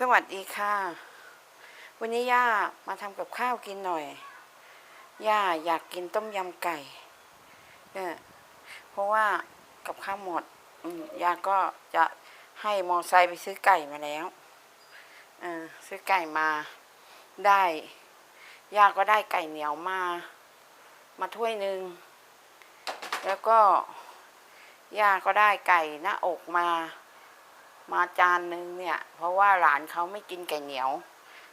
สวัสดีค่ะ วันนี้ย่ามาทำกับข้าวกินหน่อย ย่าอยากกินต้มยำไก่เนี่ยเพราะว่ากับข้าวหมดย่าก็จะให้มอไซค์ไปซื้อไก่มาแล้วเออซื้อไก่มาได้ ย่าก็ได้ไก่เหนียวมา มาถ้วยหนึ่ง แล้วก็ย่าก็ได้ไก่หน้าอกมา มาจานหนึ่งเนี่ย เพราะว่าหลานเขาไม่กินไก่เหนียว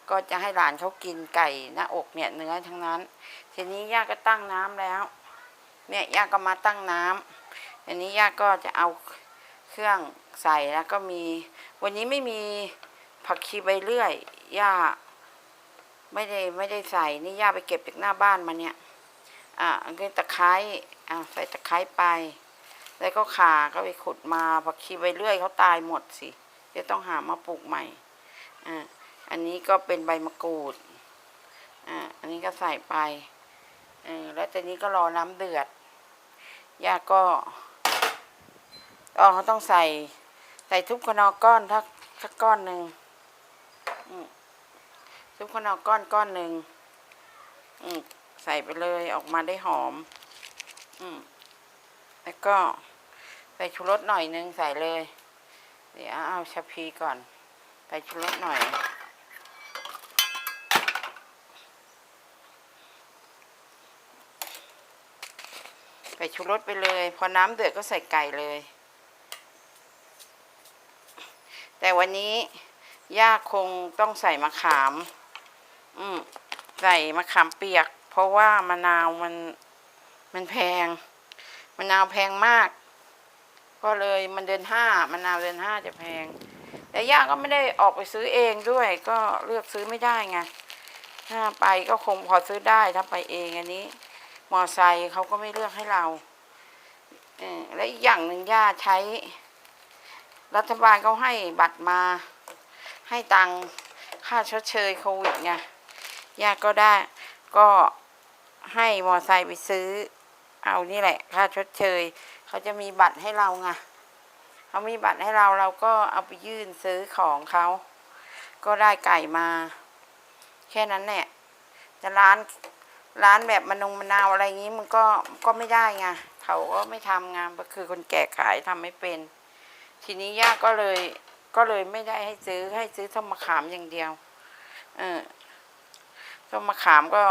ก็จะให้หลานเขากินไก่หน้าอกเนี่ยเนื้อทั้งนั้น ทีนี้ย่าก็ตั้งน้ำแล้ว เนี่ยย่าก็มาตั้งน้ำอันนี้ย่าก็จะเอาเครื่องใส่แล้วก็มี วันนี้ไม่มีผักชีใบเลื่อยย่าไม่ได้ไม่ได้ใส่นี่ย่าไปเก็บจากหน้าบ้านมาเนี่ย อะอันนี้ตะไคร้อะใส่ตะไคร้ไป แล้วก็ขาก็ไปขุดมาผักชีใบเลื่อยเขาตายหมดสิจะต้องหามาปลูกใหม่อ่าอันนี้ก็เป็นใบมะกรูดอ่าอันนี้ก็ใส่ไปเออแล้วตอนนี้ก็รอน้ำเดือดย่าก็อ๋อเขาต้องใส่ ใส่ทุบขนอก้อนทักสักก้อนหนึ่งทุบขนอก้อนก้อนหนึ่งอืมใส่ไปเลยออกมาได้หอม อืมแล้วก็ ส่ชูรสหน่อยนึงใส่เลย เดี๋ยวเอาชะพีก่อน ใส่ชูรสหน่อย ใส่ชูรสไปเลย พอน้ำเดือดก็ใส่ไก่เลย แต่วันนี้ย่าคงต้องใส่มะขาม อืมใส่มะขามเปียก เพราะว่ามะนาวมันมันแพง มะนาวแพงมาก ก็เลยมันเดือนห้ามะนาวเดือนห้าจะแพง แต่ย่าก็ไม่ได้ออกไปซื้อเองด้วย ก็เลือกซื้อไม่ได้ไงถ้าไปก็คงพอซื้อได้ถ้าไปเองอันนี้ มอไซค์เขาก็ไม่เลือกให้เราและอีกอย่างหนึ่งย่าใช้ รัฐบาลเขาให้บัตรมา ให้ตังค่าชดเชยโควิดไงย่าก็ได้ก็ให้มอไซค์ไปซื้อ เอานี่แหละ ค่าชดเชย เขาจะมีบัตรให้เราไงเขามีบัตรให้เราเราก็เอาไปยื่นซื้อของเขาก็ได้ไก่มา แค่นั้นแหละแต่ร้านร้านแบบมะนงมะนาวอะไรอย่างนี้มันก็ก็ไม่ได้ไงเขาก็ไม่ทำงานก็คือคนแก่ขายทำไม่เป็น ทีนี้ย่าก็เลยก็เลยไม่ได้ให้ซื้อให้ซื้อส้มมะขามอย่างเดียว เออส้มมะขามก็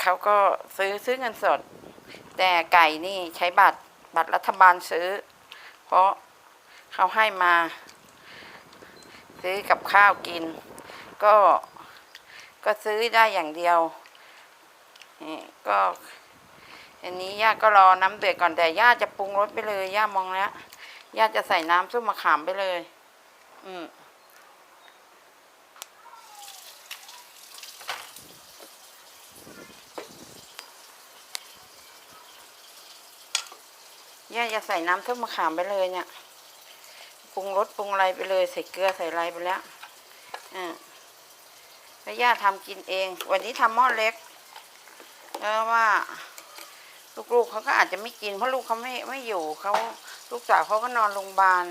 เขาก็ซื้อซื้อเงินสด แต่ไก่นี่ใช้บัตรบัตรรัฐบาลซื้อ เพราะเขาให้มา ซื้อกับข้าวกิน ก็ก็ซื้อได้อย่างเดียวนี่ก็อันนี้ย่าก็รอน้ำเดือดก่อนแต่ย่าจะปรุงรสไปเลยย่ามองแล้วย่าจะใส่น้ำส้มมะขามไปเลย อืม ย่าใส่น้ำส้มมะขามไปเลยเนี่ยปรุงรสปรุงอะไรไปเลย ใส่เกลือใส่อะไรไปแล้วอ่าแล้วย่าทำกินเอง วันนี้ทำหม้อเล็กแล้วว่าลูกๆเขาก็อาจจะไม่กิน เพราะลูกเขาไม่ไม่อยู่เขาลูกสาวเขาก็นอนโรงพยาบาล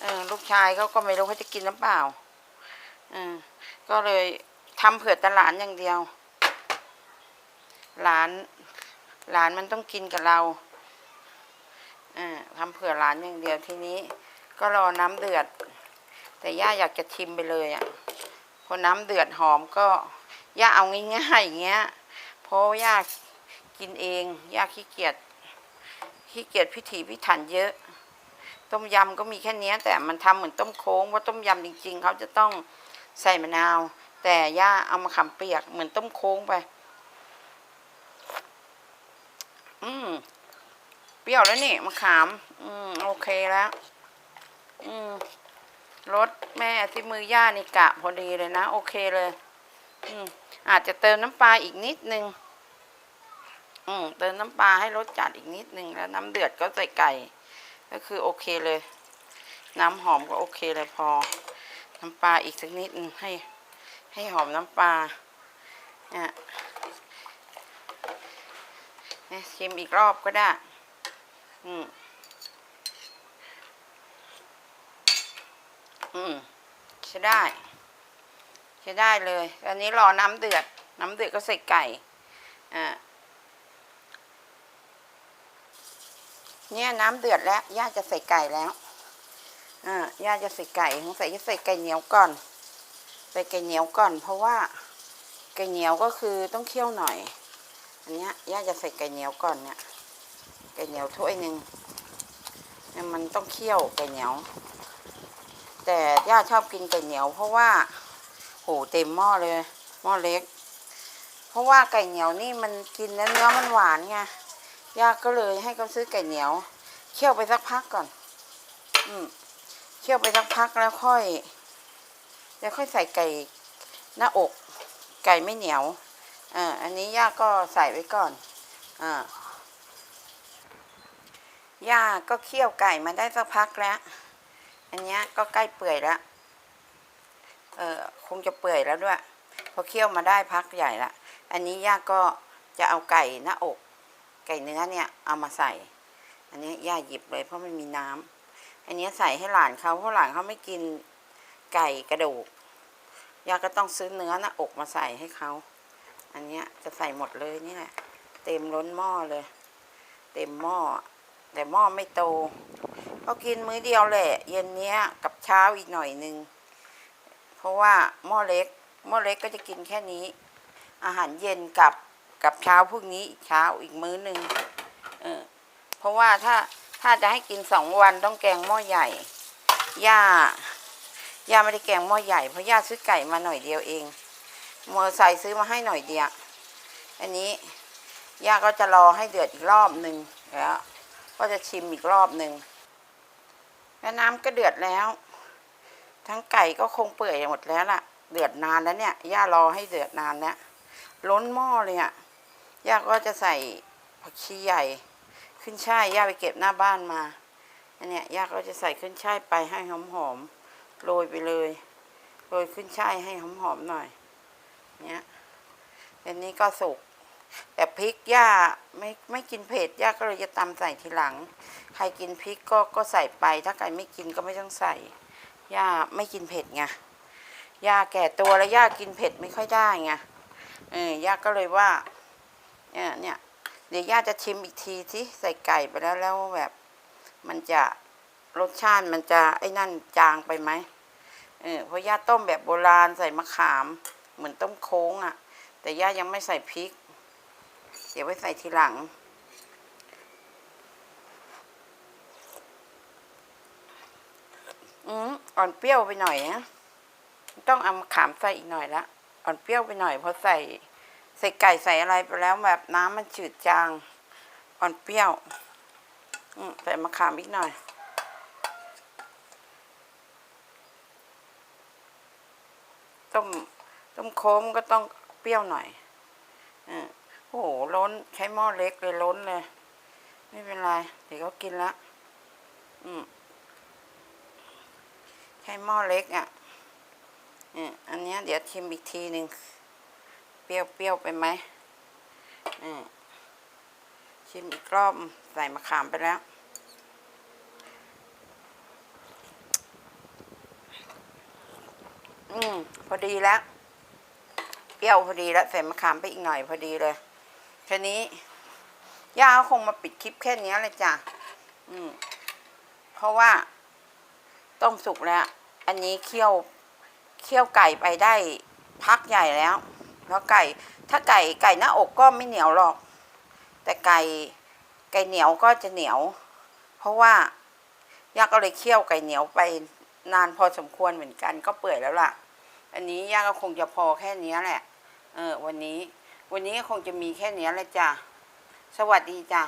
เออลูกชายเขาก็ไม่รู้เขาจะกินหรือเปล่าเออก็เลยทำเผื่อตหลานอย่างเดียว หลาน หลานมันต้องกินกับเรา อ่าทำเผื่อร้านอย่างเดียวทีนี้ ก็รอน้ำเดือด แต่ย่าอยากจะชิมไปเลยอะ่ะพอน้ำเดือดหอมก็ย่าเอาง่ายๆอย่างเงี้ยเพราะย่ากินเองย่าขี้เกียจขี้เกียจพิถีพิถันเยอะ ต้มยำก็มีแค่เนี้ยแต่มันทำเหมือนต้มโค้งว่าต้มยำจริง ๆ เขาจะต้องใส่มะนาว แต่ย่าเอามาขำเปียกเหมือนต้มโค้งไป อืม รี้ยวแล้วนี่มะขาม อืมโอเคแล้ว อืมรสแม่ที่มือย่านี่กะพอดีเลยนะ โอเคเลย อืมอาจจะเติมน้ำปลาอีกนิดนึง อืมเติมน้ำปลาให้รสจัดอีกนิดนึงแล้วน้ำเดือดก็ใส่ไก่ ก็คือโอเคเลย น้ำหอมก็โอเคเลยพอ น้ำปลาอีกสักนิดนึงให้ ให้หอมน้ำปลาเนี่ยเนี่ยชิมอีกรอบก็ได้ อืมอืมใช้ได้ใช้ได้เลยอันนี้รอน้ำเดือด น้ำเดือดก็ใส่ไก่อ่าเนี่ยน้ำเดือดแล้วย่าจะใส่ไก่แล้วอ่าย่าจะใส่ไก่สงสัยจะใส่ไก่เหนียวก่อน ใส่ไก่เหนียวก่อน เพราะว่าไก่เหนียวก็คือต้องเคี่ยวหน่อย อันเนี้ยย่าจะใส่ไก่เหนียวก่อนเนี่ย ก่เหนียวถ้วยหนึ่งเนี่ยมันต้องเคี่ยวไก่เหนียว แต่ย่าชอบกินไก่เหนียว เพราะว่าโหเต็มหม้อเลยหม้อเล็ก เพราะว่าไก่เหนียวนี่มันกินแล้วเนื้อมันหวานไงย่าก็เลยให้เขาซื้อไก่เหนียวเคี่ยวไปสักพักก่อน อืมเคี่ยวไปสักพักแล้วค่อย แล้วค่อยใส่ไก่หน้าอก ไก่ไม่เหนียวอ่าอันนี้ย่าก็ใส่ไว้ก่อนอ่า ย่าก็เคี่ยวไก่มาได้สักพักแล้ว อันนี้ก็ใกล้เปื่อยแล้ว เออคงจะเปื่อยแล้วด้วย พอเคี่ยวมาได้พักใหญ่ละอันนี้ย่าก็จะเอาไก่หน้าอก ไก่เนื้อเนี่ยเอามาใส่ อันนี้ย่าหยิบเลยเพราะมันมีน้ำอันนี้ใส่ให้หลานเขาเพราะหลานเขาไม่กินไก่กระดูก ย่าก็ต้องซื้อเนื้อหน้าอกมาใส่ให้เขา อันนี้จะใส่หมดเลยนี่แหละ เต็มล้นหม้อเลย เต็มหม้อ แต่หม้อไม่โตก็กินมื้อเดียวแหละ เย็นเนี้ยกับเช้าอีกหน่อยนึง เพราะว่าหม้อเล็กหม้อเล็กก็จะกินแค่นี้ อาหารเย็นกับกับเช้าพวกนี้อีกเช้าอีกมื้อหนึ่งเออเพราะว่าถ้าถ้าจะให้กินสองวันต้องแกงหม้อใหญ่ ย่า ย่าไม่ได้แกงหม้อใหญ่เพราะย่าซื้อไก่มาหน่อยเดียวเอง มอไซค์ซื้อมาให้หน่อยเดียว อันนี้ย่าก็จะรอให้เดือดอีกรอบหนึ่งแล้ว ก็จะชิมอีกรอบหนึ่งแล้วน้ำก็เดือดแล้ว ทั้งไก่ก็คงเปื่อยหมดแล้วล่ะ เดือดนานแล้วเนี่ย ย่ารอให้เดือดนานแล้วล้นหม้อเลยอะย่าก็จะใส่ผักชีใหญ่ ขึ้นช่ายย่าไปเก็บหน้าบ้านมาอันเนี้ยย่าก็จะใส่ขึ้นช่ายไปให้หอมหอมๆโรยไปเลยโรยขึ้นช่ายให้หอมหอมๆหน่อยเนี้ยอันนี้ก็สุก แต่พริกย่าไม่ไม่กินเผ็ดย่าก็เลยจะตำใส่ทีหลัง ใครกินพริกก็ก็ใส่ไป ถ้าใครไม่กินก็ไม่ต้องใส่ย่าไม่กินเผ็ดไงย่าแก่ตัวแล้วย่ากินเผ็ดไม่ค่อยได้ไงเออย่าก็เลยว่าเนี่ยเนี่ยเดี๋ยวย่าจะชิมอีกทีที่ใส่ไก่ไปแล้วแล้วแบบ มันจะรสชาติมันจะไอ้นั่นจางไปไหมเออเพราะย่าต้มแบบโบราณใส่มะขาม เหมือนต้มโค้งอะ่ะ แต่ย่ายังไม่ใส่พริก เดี๋ยวไว้ใส่ทีหลัง อืมอ่อนเปรี้ยวไปหน่อยนะต้องเอาขามใส่อีกหน่อยละอ่อนเปรี้ยวไปหน่อยเพราะใส่ใส่ไก่ใส่อะไรไปแล้วแบบน้ำมันจืดจาง อ่อนเปรี้ยวอืมใส่มะขามอีกหน่อย ต้มต้มโค้งก็ต้องเปรี้ยวหน่อยออ โอ้โหล้นใช้หม้อเล็กเลยล้นเลย ไม่เป็นไร เดี๋ยวก็กินละอืมใช้หม้อเล็กอะอะอันนี้เดี๋ยวชิมอีกทีหนึ่งเปรี้ยวเปรี้ยวไปไหมอ่าชิมอีกรอบใส่มะขามไปแล้ว อืมพอดีแล้ว เปรี้ยวพอดีแล้วใส่มะขามไปอีกหน่อยพอดีเลย ทีนี้ย่าก็คงมาปิดคลิปแค่นี้เลยจ้ะอืมเพราะว่าต้มสุกแล้ว อันนี้เคี่ยวเคี่ยวไก่ไปได้พักใหญ่แล้ว แล้วไก่ ถ้าไก่ไก่หน้าอกก็ไม่เหนียวหรอก แต่ไก่ไก่เหนียวก็จะเหนียว เพราะว่าย่าก็เลยเคี่ยวไก่เหนียวไปนานพอสมควรเหมือนกันก็เปื่อยแล้วล่ะ อันนี้ย่าก็คงจะพอแค่นี้แหละ เออ วันนี้ วันนี้ก็คงจะมีแค่เนี้ยแหละจ้ะ สวัสดีจ้ะ